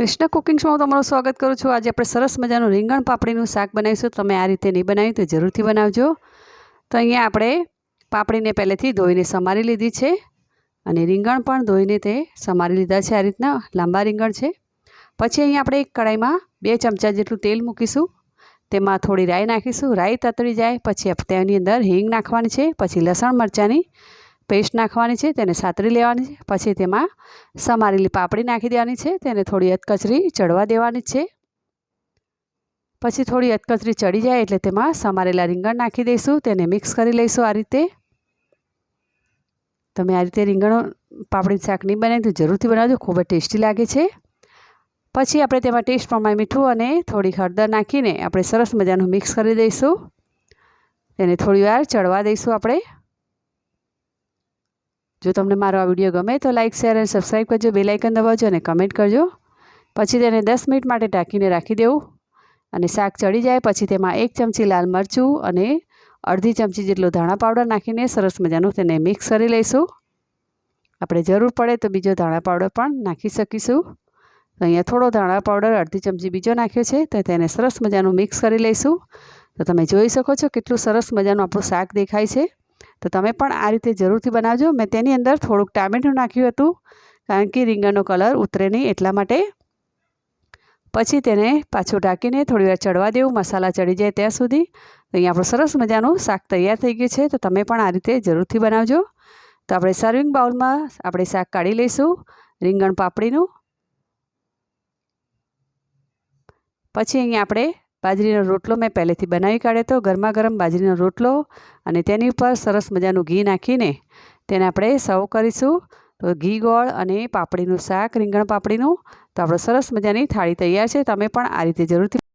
કૃષ્ણ કુકિંગ્સમાં હું તમારું સ્વાગત કરું છું. આજે આપણે સરસ મજાનું રીંગણ પાપડીનું શાક બનાવીશું. તમે આ રીતે નહીં બનાવ્યું તો જરૂરથી બનાવજો. તો અહીંયા આપણે પાપડીને પહેલેથી ધોઈને સમારી લીધી છે અને રીંગણ પણ ધોઈને તે સમારી લીધા છે આ રીતના. લાંબા રીંગણ છે. પછી અહીંયા આપણે એક કડાઈમાં બે ચમચા જેટલું તેલ મૂકીશું. તેમાં થોડી રાઈ નાખીશું. રાઈ તતળી જાય. પછી તેની અંદર હિંગ નાખવાની છે. પછી લસણ મરચાંની પેસ્ટ નાખવાની છે, તેને સાતરી લેવાની છે, પછી તેમાં સમારેલી પાપડી નાખી દેવાની છે, તેને થોડી અધકચરી ચડવા દેવાની છે. પછી થોડી અધકચરી ચડી જાય એટલે તેમાં સમારેલા રીંગણ નાખી દઈશું, તેને મિક્સ કરી લઈશું આ રીતે. તમે આ રીતે રીંગણ, પાપડી શાક નહીં બને તો જરૂરથી બનાવજો, ખૂબ જ ટેસ્ટી લાગે છે. પછી આપણે તેમાં ટેસ્ટ પ્રમાણે મીઠું અને થોડી હળદર નાખીને આપણે સરસ મજાનું મિક્સ કરી દઈશું. તેને થોડીવાર ચડવા દઈશું આપણે. જો તમને મારો આ વીડિયો ગમે તો લાઇક શેર અને સબસ્ક્રાઈબ કરજો. બેલાઇકન દબાવજો અને કમેન્ટ કરજો. પછી તેને દસ મિનિટ માટે ઢાંકીને રાખી દેવું. અને શાક ચડી જાય પછી તેમાં એક ચમચી લાલ મરચું અને અડધી ચમચી જેટલો ધાણા પાવડર નાખીને સરસ મજાનું તેને મિક્સ કરી લઈશું. આપણે જરૂર પડે તો બીજો ધાણા પાવડર પણ નાખી શકીશું. અહીંયા થોડો ધાણા પાવડર, અડધી ચમચી બીજો નાખ્યો છે તો તેને સરસ મજાનું મિક્સ કરી લઈશું. તો તમે જોઈ શકો છો કેટલું સરસ મજાનું આપણું શાક દેખાય છે. તો તમે પણ આ રીતે જરૂરથી બનાવજો. મેં તેની અંદર થોડુંક ટામેટું નાખ્યું હતું, કારણ કે રીંગણનો કલર ઉતરે નહીં એટલા માટે. પછી તેને પાછું ઢાંકીને થોડીવાર ચડવા દેવું. મસાલા ચડી જાય ત્યાં સુધી. તો અહીંયા આપણું સરસ મજાનું શાક તૈયાર થઈ ગયું છે. તો તમે પણ આ રીતે જરૂરથી બનાવજો. તો આપણે સર્વિંગ બાઉલમાં આપણે શાક કાઢી લઈશું, રીંગણ પાપડીનું. પછી અહીંયા આપણે બાજરીનો રોટલો મેં પહેલેથી બનાવી કાઢ્યો હતો. ગરમા ગરમ બાજરીનો રોટલો અને તેની ઉપર સરસ મજાનું ઘી નાખીને તેને આપણે સર્વ કરીશું. તો ઘી, ગોળ અને પાપડીનું શાક, રીંગણ પાપડીનું તો આપણે સરસ મજાની થાળી તૈયાર છે. તમે પણ આ રીતે જરૂરથી